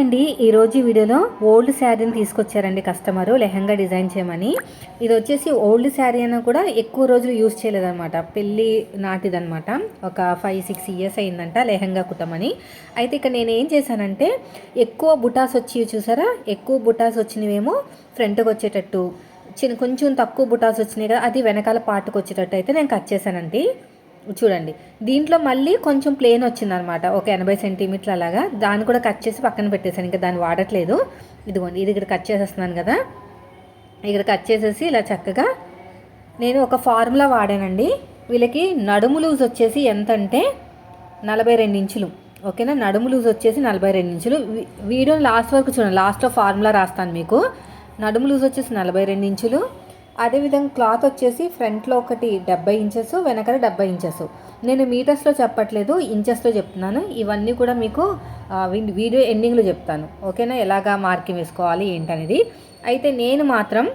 అండి ఈరోజు వీడియోలో ఓల్డ్ శారీని తీసుకొచ్చారండి కస్టమరు లెహంగా డిజైన్ చేయమని. ఇది వచ్చేసి ఓల్డ్ శారీ అయినా కూడా ఎక్కువ రోజులు యూజ్ చేయలేదన్నమాట. పెళ్ళి నాటిదనమాట ఒక ఫైవ్ సిక్స్ ఇయర్స్ అయిందంట లెహంగా కుట్టమని. అయితే ఇక్కడ నేను ఏం చేశానంటే ఎక్కువ బుటాస్ వచ్చి చూసారా? ఎక్కువ బుటాస్ వచ్చినవేమో ఫ్రంట్కి వచ్చేటట్టు. చిన్న కొంచెం తక్కువ బుటాస్ వచ్చినాయి కదా అది వెనకాల పాటుకు వచ్చేటట్టు అయితే నేను కట్ చేశానండి. చూడండి. దీంట్లో మళ్ళీ కొంచెం ప్లేన్ వచ్చిందనమాట. ఒక ఎనభై సెంటీమీటర్లు అలాగా. దాన్ని కూడా కట్ చేసి పక్కన పెట్టేశాను. ఇంకా దాన్ని వాడట్లేదు. ఇదిగోండి ఇది ఇక్కడ కట్ చేసేస్తున్నాను కదా. ఇక్కడ కట్ చేసేసి ఇలా చక్కగా నేను ఒక ఫార్ములా వాడానండి. వీళ్ళకి నడుము లూజ్ వచ్చేసి ఎంత అంటే నలభై రెండు ఇంచులు. ఓకేనా? నడుము లూజ్ వచ్చేసి నలభై రెండు ఇంచులు. వీ- వీడియో లాస్ట్ వరకు చూడండి. లాస్ట్లో ఫార్ములా రాస్తాను మీకు. నడుము లూజ్ వచ్చేసి నలభై రెండు ఇంచులు. అదేవిధంగా క్లాత్ వచ్చేసి ఫ్రంట్లో ఒకటి డెబ్బై ఇంచెస్ వెనకాల డెబ్బై ఇంచెస్. నేను మీటర్స్లో చెప్పట్లేదు ఇంచెస్లో చెప్తున్నాను. ఇవన్నీ కూడా మీకు వీడియో ఎండింగ్లో చెప్తాను. ఓకేనా? ఎలాగా మార్కింగ్ వేసుకోవాలి ఏంటనేది. అయితే నేను మాత్రం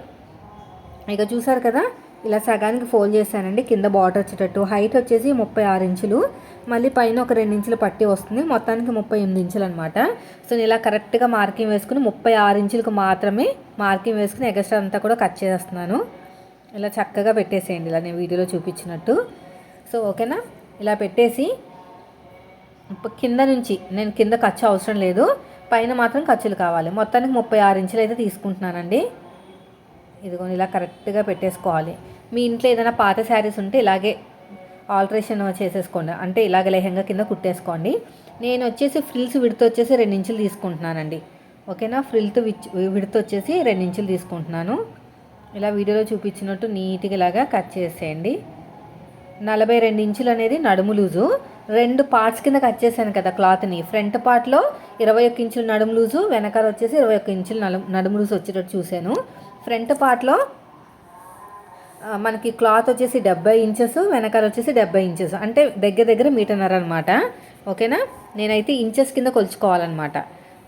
ఇక చూసారు కదా ఇలా సగానికి ఫోల్డ్ చేశానండి. కింద బార్డర్ వచ్చేటట్టు. హైట్ వచ్చేసి ముప్పై ఆరు ఇంచులు. మళ్ళీ పైన ఒక రెండు ఇంచులు పట్టి వస్తుంది. మొత్తానికి ముప్పై ఎనిమిది ఇంచులు అనమాట సో నేను ఇలా కరెక్ట్గా మార్కింగ్ వేసుకుని ముప్పై ఆరు ఇంచులకు మాత్రమే మార్కింగ్ వేసుకుని ఎగస్ట్రా అంతా కూడా కట్ చేస్తున్నాను ఇలా చక్కగా పెట్టేసేయండి. ఇలా నేను వీడియోలో చూపించినట్టు. సో ఓకేనా? ఇలా పెట్టేసి కింద నుంచి నేను కింద ఖర్చు అవసరం లేదు. పైన మాత్రం ఖర్చులు కావాలి. మొత్తానికి ముప్పై ఆరు ఇంచులు అయితే తీసుకుంటున్నానండి. ఇదిగో ఇలా కరెక్ట్గా పెట్టేసుకోవాలి. మీ ఇంట్లో ఏదైనా పాత శారీస్ ఉంటే ఇలాగే ఆల్ట్రేషన్ చేసేసుకోండి. అంటే ఇలాగ లెహంగా కింద కుట్టేసుకోండి. నేను వచ్చేసి ఫ్రిల్స్ విడత వచ్చేసి రెండు ఇంచులు తీసుకుంటున్నానండి. ఓకేనా? ఫ్రిల్త్ విచ్ విడత వచ్చేసి రెండు ఇంచులు తీసుకుంటున్నాను. ఇలా వీడియోలో చూపించినట్టు నీట్గా ఇలాగా కట్ చేసేయండి. నలభై రెండు ఇంచులు అనేది నడుము లూజు. రెండు పార్ట్స్ కింద కట్ చేశాను కదా క్లాత్ని. ఫ్రంట్ పార్ట్లో ఇరవై ఒక్క ఇంచులు నడుము లూజు వెనకాల వచ్చేసి ఇరవై ఒక్క ఇంచులు నడుము లూజు వచ్చేటట్టు చూశాను. ఫ్రంట్ పార్ట్లో మనకి క్లాత్ వచ్చేసి డెబ్బై ఇంచెస్ వెనకాల వచ్చేసి డెబ్బై ఇంచెస్. అంటే దగ్గర దగ్గర మీటర్నర అనమాట ఓకేనా? నేనైతే ఇంచెస్ కింద కొలుచుకోవాలన్నమాట.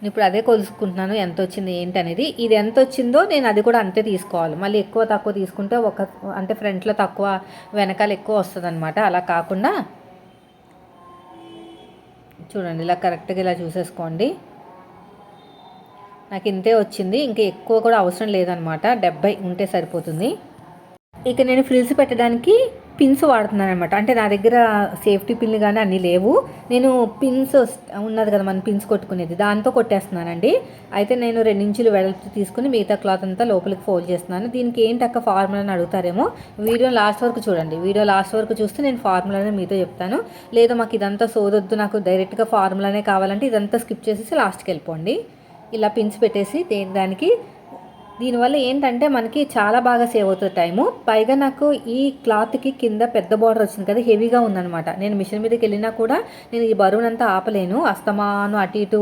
నేను ఇప్పుడు అదే కొలుసుకుంటున్నాను ఎంత వచ్చింది ఏంటి అనేది ఇది ఎంత వచ్చిందో నేను అది కూడా అంతే తీసుకోవాలి. మళ్ళీ ఎక్కువ తక్కువ తీసుకుంటే ఒక అంటే ఫ్రంట్లో తక్కువ వెనకాల ఎక్కువ వస్తుంది అలా కాకుండా చూడండి ఇలా కరెక్ట్గా ఇలా చూసేసుకోండి. నాకు ఇంతే వచ్చింది. ఇంకా ఎక్కువ కూడా అవసరం లేదనమాట డెబ్బై ఉంటే సరిపోతుంది. ఇక నేను ఫ్రిల్స్ పెట్టడానికి పిన్స్ వాడుతున్నాను అనమాట అంటే నా దగ్గర సేఫ్టీ పిన్లు కానీ అన్నీ లేవు. నేను పిన్స్ ఉన్నది కదా మన పిన్స్ కొట్టుకునేది. దాంతో కొట్టేస్తున్నానండి. అయితే నేను రెండించులు వెడల్పు తీసుకుని మిగతా క్లాత్ అంతా లోపలికి ఫోల్డ్ చేస్తున్నాను. దీనికి ఏంటక్క ఫార్ములా అని అడుగుతారేమో? వీడియో లాస్ట్ వరకు చూడండి. వీడియో లాస్ట్ వరకు చూస్తే నేను ఫార్ములానే మీతో చెప్తాను. లేదా మాకు ఇదంతా సోదొద్దు. నాకు డైరెక్ట్గా ఫార్ములానే కావాలంటే ఇదంతా స్కిప్ చేసేసి లాస్ట్కి వెళ్ళిపోండి. ఇలా పిన్స్ పెట్టేసి దేని దానికి దీనివల్ల ఏంటంటే మనకి చాలా బాగా సేవ్ అవుతుంది టైము. పైగా నాకు ఈ క్లాత్కి కింద పెద్ద బార్డర్ వచ్చింది కదా హెవీగా ఉందనమాట నేను మిషన్ మీదకి వెళ్ళినా కూడా నేను ఈ బరువునంతా ఆపలేను. అస్తమాను అటు ఇటు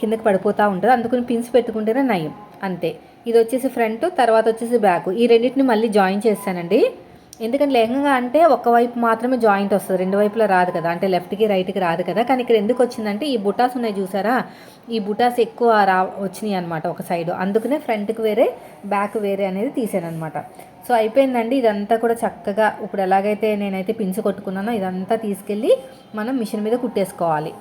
కిందకి పడిపోతూ ఉంటుంది. అందుకని పిన్స్ పెట్టుకుంటేనే నయం. అంతే. ఇది వచ్చేసి ఫ్రంట్ తర్వాత వచ్చేసి బ్యాక్. ఈ రెండింటిని మళ్ళీ జాయిన్ చేశానండి ఎందుకంటే లెహంగా అంటే ఒక వైపు మాత్రమే జాయింట్ వస్తుంది. రెండు వైపులా రాదు కదా. అంటే లెఫ్ట్కి రైట్కి రాదు కదా. కానీ ఇక్కడ ఎందుకు వచ్చిందంటే ఈ బుటాస్ ఉన్నాయి చూసారా? ఈ బుటాస్ ఎక్కువ రా వచ్చినాయి అనమాట ఒక సైడ్ అందుకనే ఫ్రంట్కి వేరే బ్యాక్ వేరే అనేది తీసాను అనమాట సో అయిపోయిందండి. ఇదంతా కూడా చక్కగా ఇప్పుడు ఎలాగైతే నేనైతే పిన్స్ కొట్టుకున్నానో ఇదంతా తీసుకెళ్ళి మనం మిషన్ మీద కుట్టేసుకోవాలి.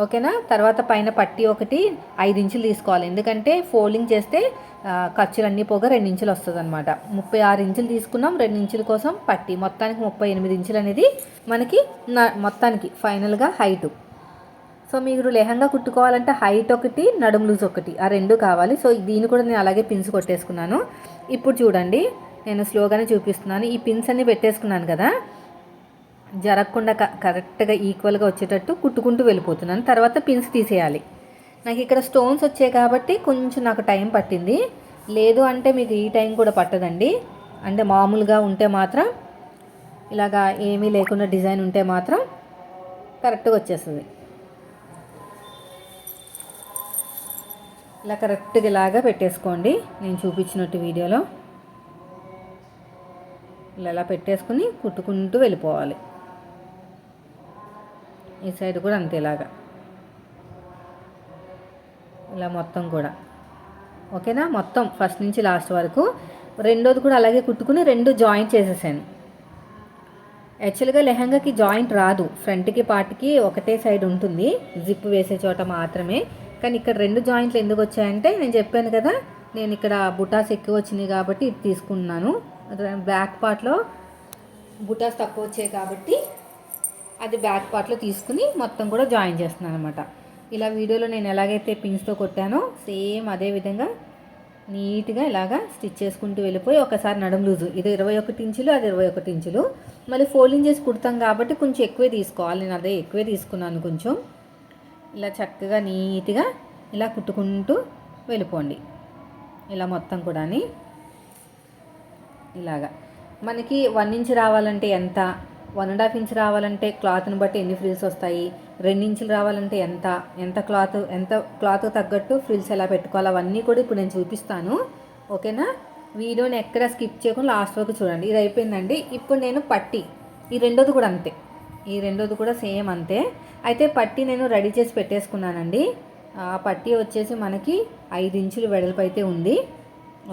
ఓకేనా? తర్వాత పైన పట్టి ఒకటి ఐదు ఇంచులు తీసుకోవాలి. ఎందుకంటే ఫోల్డింగ్ చేస్తే ఖర్చులన్నీ పోగా రెండు ఇంచులు వస్తుంది అనమాట ముప్పై ఆరు ఇంచులు తీసుకున్నాం. రెండు ఇంచుల కోసం పట్టి. మొత్తానికి ముప్పై ఎనిమిది ఇంచులు అనేది మనకి న- మొత్తానికి ఫైనల్గా హైటు సో మీరు లెహంగా కుట్టుకోవాలంటే హైట్ ఒకటి నడుము లూజ్ ఒకటి. ఆ రెండు కావాలి. సో దీన్ని కూడా నేను అలాగే పిన్స్ కొట్టేసుకున్నాను. ఇప్పుడు చూడండి నేను స్లోగానే చూపిస్తున్నాను. ఈ పిన్స్ అన్ని పెట్టేసుకున్నాను కదా జరగకుండా క- కరెక్ట్గా ఈక్వల్గా వచ్చేటట్టు కుట్టుకుంటూ వెళ్ళిపోతున్నాను. తర్వాత పిన్స్ తీసేయాలి. నాకు ఇక్కడ స్టోన్స్ వచ్చాయి కాబట్టి కొంచెం నాకు టైం పట్టింది. లేదు అంటే మీకు ఈ టైం కూడా పట్టదండి. అంటే మామూలుగా ఉంటే మాత్రం ఇలాగా ఏమీ లేకుండా డిజైన్ ఉంటే మాత్రం కరెక్ట్గా వచ్చేస్తుంది. ఇలా కరెక్ట్గా ఇలాగా పెట్టేసుకోండి. నేను చూపించినట్టు వీడియోలో. ఇలా ఇలా పెట్టేసుకుని కుట్టుకుంటూ వెళ్ళిపోవాలి. ఈ సైడ్ కూడా అంతే ఇలాగా. ఇలా మొత్తం కూడా. ఓకేనా? మొత్తం ఫస్ట్ నుంచి లాస్ట్ వరకు. రెండోది కూడా అలాగే కుట్టుకుని రెండు జాయింట్ చేసేసాను. యాక్చువల్గా లెహంగాకి జాయింట్ రాదు. ఫ్రంట్కి పార్ట్కి ఒకటే సైడ్ ఉంటుంది. జిప్ వేసే చోట మాత్రమే. కానీ ఇక్కడ రెండు జాయింట్లు ఎందుకు వచ్చాయంటే నేను చెప్పాను కదా నేను ఇక్కడ బుటాస్ ఎక్కువ వచ్చినాయి కాబట్టి ఇది తీసుకున్నాను. బ్యాక్ పార్ట్లో బుటాస్ తక్కువ వచ్చాయి కాబట్టి అది బ్యాక్ పార్ట్లో తీసుకుని మొత్తం కూడా జాయిన్ చేస్తున్నాను అనమాట ఇలా వీడియోలో నేను ఎలాగైతే పిన్స్తో కొట్టానో సేమ్ అదే విధంగా నీట్గా ఇలాగా స్టిచ్ చేసుకుంటూ వెళ్ళిపోయి ఒకసారి నడుము లూజు. ఇది ఇరవై ఒకటి ఇంచులు అది ఇరవై ఒకటి ఇంచులు. మళ్ళీ ఫోల్డింగ్ చేసి కుడతాం కాబట్టి కొంచెం ఎక్కువే తీసుకోవాలి. నేను అదే ఎక్కువే తీసుకున్నాను కొంచెం. ఇలా చక్కగా నీట్గా ఇలా కుట్టుకుంటూ వెళ్ళిపోండి. ఇలా మొత్తం కూడా ఇలాగా. మనకి వన్ ఇంచ్ రావాలంటే ఎంత? వన్ అండ్ హాఫ్ ఇంచ్ రావాలంటే క్లాత్ని బట్టి ఎన్ని ఫ్రిల్స్ వస్తాయి? రెండు ఇంచులు రావాలంటే ఎంత? ఎంత క్లాత్ ఎంత క్లాత్ తగ్గట్టు ఫ్రిల్స్ ఎలా పెట్టుకోవాలి? అవన్నీ కూడా ఇప్పుడు నేను చూపిస్తాను. ఓకేనా? వీడియోని ఎక్కడ స్కిప్ చేయకుండా లాస్ట్ వరకు చూడండి. ఇది అయిపోయిందండి. ఇప్పుడు నేను పట్టి. ఈ రెండోది కూడా అంతే. ఈ రెండోది కూడా సేమ్ అంతే. అయితే పట్టీ నేను రెడీ చేసి పెట్టేసుకున్నానండి. ఆ పట్టీ వచ్చేసి మనకి ఐదు ఇంచులు వెడల్పు అయితే ఉంది.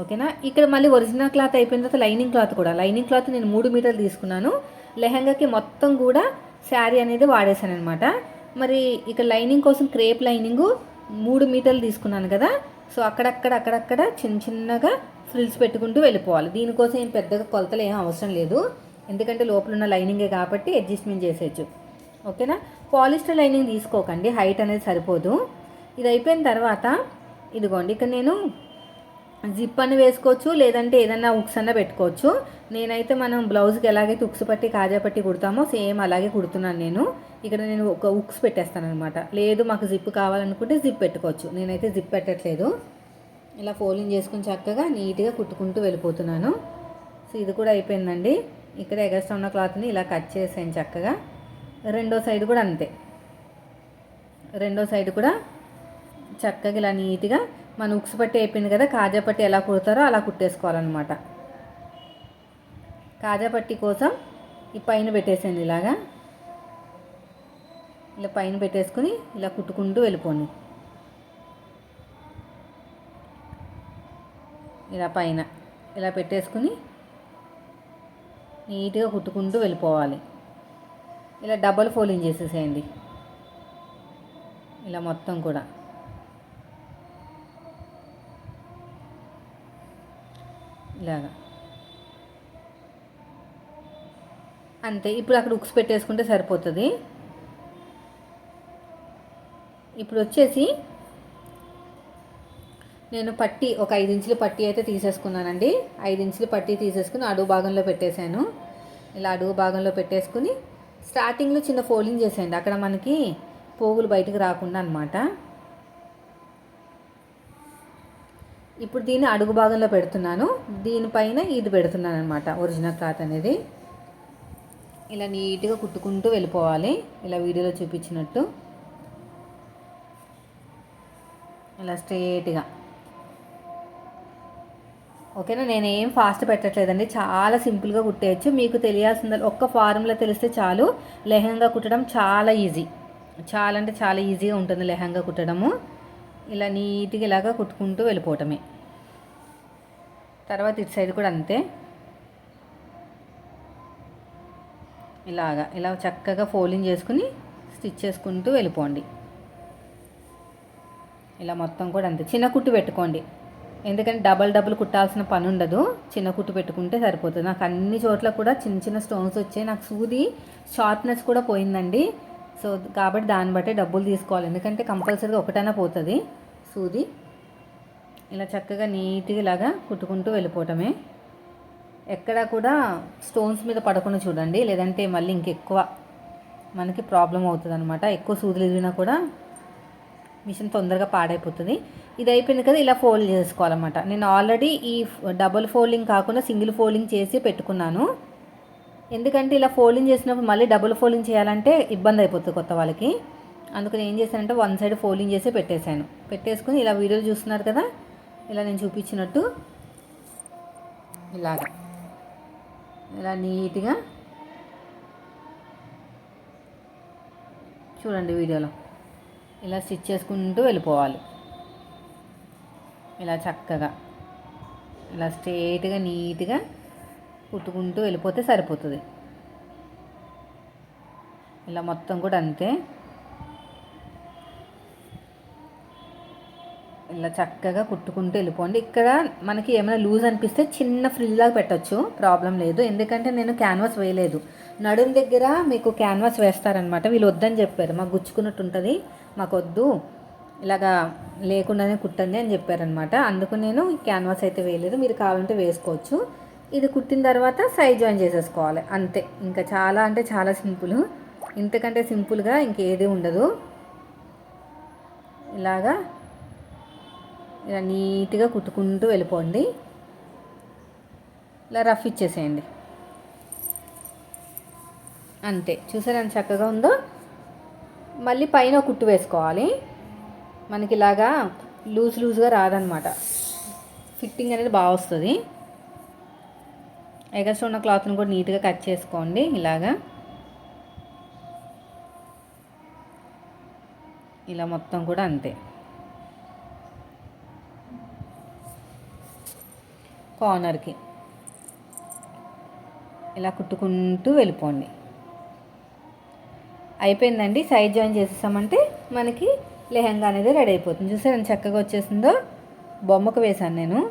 ఓకేనా? ఇక్కడ మళ్ళీ ఒరిజినల్ క్లాత్ అయిపోయిన తర్వాత లైనింగ్ క్లాత్ కూడా. లైనింగ్ క్లాత్ నేను మూడు మీటర్లు తీసుకున్నాను. లెహంగాకి మొత్తం కూడా శారీ అనేది వాడేశాను అనమాట మరి ఇక్కడ లైనింగ్ కోసం క్రేప్ లైనింగ్ మూడు మీటర్లు తీసుకున్నాను కదా. సో అక్కడక్కడ అక్కడక్కడ చిన్న చిన్నగా ఫ్రిల్స్ పెట్టుకుంటూ వెళ్ళిపోవాలి. దీనికోసం ఏం పెద్దగా కొలతలు ఏం అవసరం లేదు. ఎందుకంటే లోపల ఉన్న లైనింగే కాబట్టి అడ్జస్ట్మెంట్ చేసేయచ్చు. ఓకేనా? పాలిస్టర్ లైనింగ్ తీసుకోకండి హైట్ అనేది సరిపోదు. ఇది అయిపోయిన తర్వాత ఇదిగోండి ఇక్కడ నేను జిప్ అని వేసుకోవచ్చు లేదంటే ఏదన్నా ఉక్స్ అన్న పెట్టుకోవచ్చు. నేనైతే మనం బ్లౌజ్కి ఎలాగైతే ఉక్స్ పట్టి కాజా పట్టి కుడతామో సేమ్ అలాగే కుడుతున్నాను నేను. ఇక్కడ నేను ఒక ఉక్స్ పెట్టేస్తాను అనమాట లేదు మాకు జిప్ కావాలనుకుంటే జిప్ పెట్టుకోవచ్చు. నేనైతే జిప్ పెట్టట్లేదు. ఇలా ఫోల్డింగ్ చేసుకుని చక్కగా నీట్గా కుట్టుకుంటూ వెళ్ళిపోతున్నాను. సో ఇది కూడా అయిపోయిందండి. ఇక్కడ ఎగస్ట్రా ఉన్న క్లాత్ని ఇలా కట్ చేసాను చక్కగా. రెండో సైడ్ కూడా అంతే. రెండో సైడ్ కూడా చక్కగా ఇలా నీట్గా మన ఉక్స్ పట్టి అయిపోయింది కదా కాజా పట్టి ఎలా కుడతారో అలా కుట్టేసుకోవాలన్నమాట. కాజా పట్టి కోసం ఈ పైన పెట్టేసేయండి ఇలాగా. ఇలా పైన పెట్టేసుకుని ఇలా కుట్టుకుంటూ వెళ్ళిపోండి. ఇలా పైన ఇలా పెట్టేసుకుని నీట్గా కుట్టుకుంటూ వెళ్ళిపోవాలి. ఇలా డబల్ ఫోల్డింగ్ చేసేసేయండి. ఇలా మొత్తం కూడా. ఇలాగా. అంతే ఇప్పుడు అక్కడ ఉక్స్ పెట్టేసుకుంటే సరిపోతుంది. ఇప్పుడు వచ్చేసి నేను పట్టి ఒక ఐదు ఇంచులు పట్టి అయితే తీసేసుకున్నానండి. ఐదు ఇంచులు పట్టి తీసేసుకుని అడుగు భాగంలో పెట్టేశాను. ఇలా అడుగు భాగంలో పెట్టేసుకుని స్టార్టింగ్లో చిన్న ఫోల్డింగ్ చేసేయండి. అక్కడ మనకి పోగులు బయటకు రాకుండా అనమాట ఇప్పుడు దీన్ని అడుగు భాగంలో పెడుతున్నాను. దీనిపైన ఇది పెడుతున్నాను అనమాట ఒరిజినల్ క్లాత్ అనేది. ఇలా నీట్గా కుట్టుకుంటూ వెళ్ళిపోవాలి. ఇలా వీడియోలో చూపించినట్టు. ఇలా స్ట్రేట్గా. ఓకేనా? నేను ఏం ఫాస్ట్ పెట్టట్లేదండి. చాలా సింపుల్గా కుట్టేయచ్చు. మీకు తెలియాల్సింది ఒక్క ఫార్ములా తెలిస్తే చాలు. లెహంగా కుట్టడం చాలా ఈజీ చాలా అంటే చాలా ఈజీగా ఉంటుంది లెహంగా కుట్టడము. ఇలా నీట్గా ఇలాగా కుట్టుకుంటూ వెళ్ళిపోవటమే. తర్వాత ఇటు సైడ్ కూడా అంతే. ఇలాగా. ఇలా చక్కగా ఫోల్డింగ్ చేసుకుని స్టిచ్ చేసుకుంటూ వెళ్ళిపోండి. ఇలా మొత్తం కూడా అంతే. చిన్న కుట్టు పెట్టుకోండి. ఎందుకంటే డబల్ డబుల్ కుట్టాల్సిన పని ఉండదు. చిన్న కుట్టు పెట్టుకుంటే సరిపోతుంది. నాకు అన్ని చోట్ల కూడా చిన్న చిన్న స్టోన్స్ వచ్చాయి. నాకు సూది షార్ప్నెస్ కూడా పోయిందండి. సో కాబట్టి దాన్ని బట్టే డబ్బులు తీసుకోవాలి. ఎందుకంటే కంపల్సరీగా ఒకటైనా పోతుంది సూది. ఇలా చక్కగా నీట్గా ఇలాగా కుట్టుకుంటూ వెళ్ళిపోవటమే. ఎక్కడా కూడా స్టోన్స్ మీద పడకుండా చూడండి. లేదంటే మళ్ళీ ఇంకెక్కువ మనకి ప్రాబ్లం అవుతుంది అనమాట ఎక్కువ సూదులు ఇరిగినా కూడా మిషన్ తొందరగా పాడైపోతుంది. ఇది అయిపోయింది కదా ఇలా ఫోల్డ్ చేసుకోవాలన్నమాట. నేను ఆల్రెడీ ఈ డబుల్ ఫోల్డింగ్ కాకుండా సింగిల్ ఫోల్డింగ్ చేసి పెట్టుకున్నాను. ఎందుకంటే ఇలా ఫోల్డింగ్ చేసినప్పుడు మళ్ళీ డబుల్ ఫోల్డింగ్ చేయాలంటే ఇబ్బంది అయిపోతుంది కొత్త వాళ్ళకి. అందుకని ఏం చేశానంటే వన్ సైడ్ ఫోల్డింగ్ చేసి పెట్టేశాను. పెట్టేసుకుని ఇలా వీడియోలు చూస్తున్నారు కదా ఇలా నేను చూపించినట్టు ఇలాగా. ఇలా నీట్గా చూడండి వీడియోలో. ఇలా స్టిచ్ చేసుకుంటూ వెళ్ళిపోవాలి. ఇలా చక్కగా. ఇలా స్ట్రేట్గా నీట్గా కుట్టుకుంటూ వెళ్ళిపోతే సరిపోతుంది. ఇలా మొత్తం కూడా అంతే. ఇలా చక్కగా కుట్టుకుంటూ వెళ్ళిపోండి. ఇక్కడ మనకి ఏమైనా లూజ్ అనిపిస్తే చిన్న ఫ్రిల్ లాగా పెట్టచ్చు. ప్రాబ్లం లేదు. ఎందుకంటే నేను క్యాన్వాస్ వేయలేదు. నడుం దగ్గర మీకు క్యాన్వాస్ వేస్తారనమాట వీళ్ళు వద్దని చెప్పారు. మాకు గుచ్చుకున్నట్టు ఉంటుంది. మాకొద్దు. ఇలాగా లేకుండానే కుట్టండి అని చెప్పారనమాట. అందుకు నేను క్యాన్వాస్ అయితే వేయలేదు. మీరు కావాలంటే వేసుకోవచ్చు. ఇది కుట్టిన తర్వాత సైజ్ జాయిన్ చేసేసుకోవాలి. అంతే. ఇంకా చాలా అంటే చాలా సింపుల్. ఇంతకంటే సింపుల్గా ఇంకేది ఉండదు. ఇలాగా ఇలా నీట్గా కుట్టుకుంటూ వెళ్ళిపోండి. ఇలా రఫ్ ఇచ్చేసేయండి. అంతే. చూసారా ఎంత చక్కగా ఉందో? మళ్ళీ పైన కుట్టు వేసుకోవాలి. మనకి ఇలాగా లూజ్ లూజ్గా రాదనమాట ఫిట్టింగ్ అనేది బాగా వస్తుంది. ఎగస్ట్ ఉన్న క్లాత్ని కూడా నీట్గా కట్ చేసుకోండి ఇలాగా. ఇలా మొత్తం కూడా అంతే. కార్నర్కి. ఇలా కుట్టుకుంటూ వెళ్ళిపోండి. అయిపోయిందండి. సైజ్ జాయిన్ చేసేసామంటే మనకి లెహంగా అనేది రెడీ అయిపోతుంది. చూసారని చక్కగా వచ్చేసిందో? బొమ్మకు వేశాను నేను.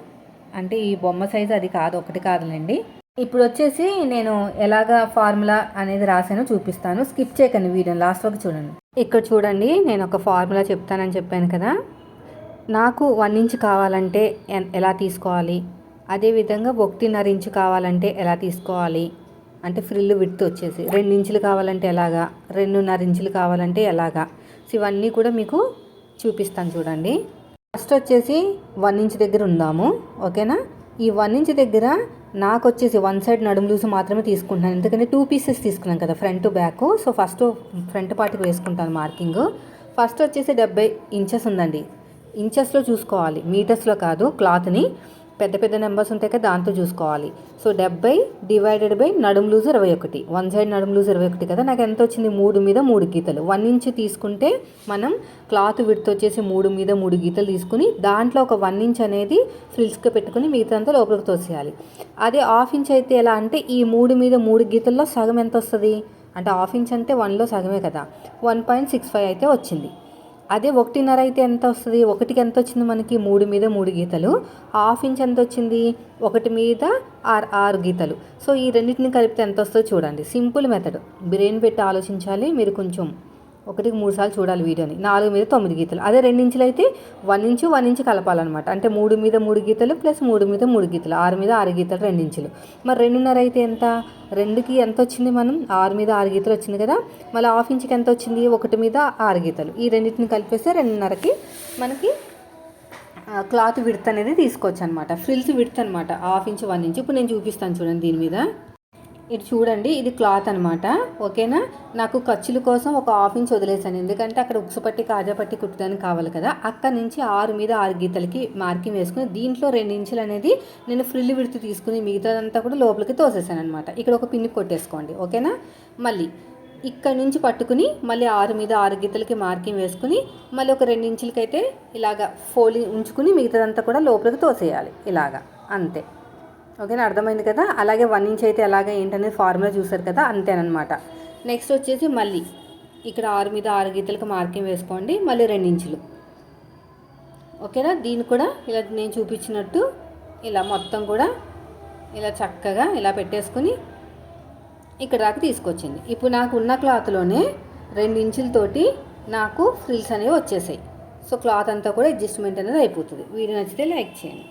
అంటే ఈ బొమ్మ సైజు అది కాదు ఒకటి కాదులేండి. ఇప్పుడు వచ్చేసి నేను ఎలాగా ఫార్ములా అనేది రాశానో చూపిస్తాను. స్కిప్ చేయకండి వీడియో లాస్ట్ వరకు చూడండి. ఇక్కడ చూడండి నేను ఒక ఫార్ములా చెప్తానని చెప్పాను కదా. నాకు వన్ ఇంచ్ కావాలంటే ఎన్- ఎలా తీసుకోవాలి? అదేవిధంగా ఒకటిన్నర ఇంచు కావాలంటే ఎలా తీసుకోవాలి? అంటే ఫ్రిల్ విడ్త్ వచ్చేసి రెండు ఇంచులు కావాలంటే ఎలాగా? రెండున్నర ఇంచులు కావాలంటే ఎలాగా? సో ఇవన్నీ కూడా మీకు చూపిస్తాను చూడండి. ఫస్ట్ వచ్చేసి వన్ ఇంచ్ దగ్గర ఉందాము. ఓకేనా ఈ వన్ ఇంచ్ దగ్గర నాకు వచ్చేసి వన్ సైడ్ నడుము లూజ్ మాత్రమే తీసుకుంటాను ఎందుకంటే టూ పీసెస్ తీసుకున్నాను కదా front back so first front పార్ట్కి వేసుకుంటాను మార్కింగ్ ఫస్ట్ వచ్చేసి డెబ్బై ఇంచెస్ ఉందండి. ఇంచెస్లో చూసుకోవాలి. మీటర్స్లో కాదు క్లాత్ని పెద్ద పెద్ద నెంబర్స్ ఉంటాయి కదా దాంతో చూసుకోవాలి. సో డెబ్బై డివైడెడ్ బై నడుం లూజ్ ఇరవై ఒకటి. వన్ సైడ్ నడుం లూజ్ ఇరవై ఒకటి కదా నాకు ఎంత వచ్చింది? మూడు మీద మూడు గీతలు. వన్ ఇంచ్ తీసుకుంటే మనం క్లాత్ విడ్త్ వచ్చేసి మూడు మీద మూడు గీతలు తీసుకుని దాంట్లో ఒక వన్ ఇంచ్ అనేది ఫ్రిల్స్కి పెట్టుకుని మిగతాంతా లోపలికి తోసేయాలి. అదే హాఫ్ ఇంచ్ అయితే ఎలా అంటే ఈ మూడు మీద మూడు గీతల్లో సగం ఎంత వస్తుంది? అంటే హాఫ్ ఇంచ్ అంటే వన్లో సగమే కదా. వన్ పాయింట్ సిక్స్ ఫైవ్ అయితే వచ్చింది. అదే ఒకటిన్నర అయితే ఎంత వస్తుంది? ఒకటికి ఎంత వచ్చింది మనకి? మూడు మీద మూడు గీతలు. హాఫ్ ఇంచ్ ఎంత వచ్చింది? ఒకటి మీద ఆరు ఆరు గీతలు. సో ఈ రెండింటిని కలిపితే ఎంత వస్తుందో చూడండి. Simple method. బ్రెయిన్ పెట్టి ఆలోచించాలి. మీరు కొంచెం ఒకటికి మూడు సార్లు చూడాలి వీడియోని. నాలుగు మీద తొమ్మిది గీతలు. అదే రెండు ఇంచులు అయితే వన్ ఇంచు వన్ ఇంచు కలపాలన్నమాట. అంటే మూడు మీద మూడు గీతలు ప్లస్ మూడు మీద మూడు గీతలు. ఆరు మీద ఆరు గీతలు రెండు ఇంచులు మరి రెండున్నర అయితే ఎంత? రెండుకి ఎంత వచ్చింది మనం? ఆరు మీద ఆరు గీతలు వచ్చింది కదా. మళ్ళీ హాఫ్ ఇంచుకి ఎంత వచ్చింది? ఒకటి మీద ఆరు గీతలు. ఈ రెండింటిని కలిపేస్తే రెండున్నరకి మనకి క్లాత్ విడత్ అనేది తీసుకోవచ్చు అనమాట ఫ్రిల్స్ విడత్ అనమాట హాఫ్ ఇంచ్ వన్ ఇంచ్. ఇప్పుడు నేను చూపిస్తాను చూడండి దీని మీద. ఇది చూడండి ఇది క్లాత్ అనమాట ఓకేనా? నాకు ఖర్చుల కోసం ఒక హాఫ్ ఇంచ్ వదిలేసాను ఎందుకంటే అక్కడ ఉక్సు పట్టి కాజా పట్టి కుట్టడానికి కావాలి కదా. అక్కడ నుంచి ఆరు మీద ఆరు గీతలకి మార్కింగ్ వేసుకుని దీంట్లో రెండు ఇంచులు అనేది నేను ఫ్రిల్ విడుతు తీసుకుని మిగతాదంతా కూడా లోపలికి తోసేసాను అనమాట ఇక్కడ ఒక పిన్ని కొట్టేసుకోండి. ఓకేనా? మళ్ళీ ఇక్కడ నుంచి పట్టుకుని మళ్ళీ ఆరు మీద ఆరు గీతలకి మార్కింగ్ వేసుకుని మళ్ళీ ఒక రెండు ఇంచులకైతే ఇలాగా ఫోలింగ్ ఉంచుకుని మిగతాదంతా కూడా లోపలికి తోసేయాలి. ఇలాగా. అంతే. ఓకేనా అర్థమైంది కదా? అలాగే వన్ ఇంచ్ అయితే ఎలాగ ఏంటనేది ఫార్ములా చూసారు కదా అంతేనమాట నెక్స్ట్ వచ్చేసి మళ్ళీ ఇక్కడ ఆరు మీద ఆరు గీతలకు మార్కింగ్ వేసుకోండి మళ్ళీ రెండించులు ఓకేనా? దీన్ని కూడా ఇలా నేను చూపించినట్టు ఇలా మొత్తం కూడా ఇలా చక్కగా ఇలా పెట్టేసుకుని ఇక్కడ దాకా తీసుకొచ్చింది. ఇప్పుడు నాకు ఉన్న క్లాత్లోనే రెండు ఇంచులతోటి నాకు ఫ్రిల్స్ అనేవి వచ్చేసాయి. సో క్లాత్ అంతా కూడా అడ్జస్ట్మెంట్ అనేది అయిపోతుంది. వీడియో నచ్చితే లైక్ చేయండి.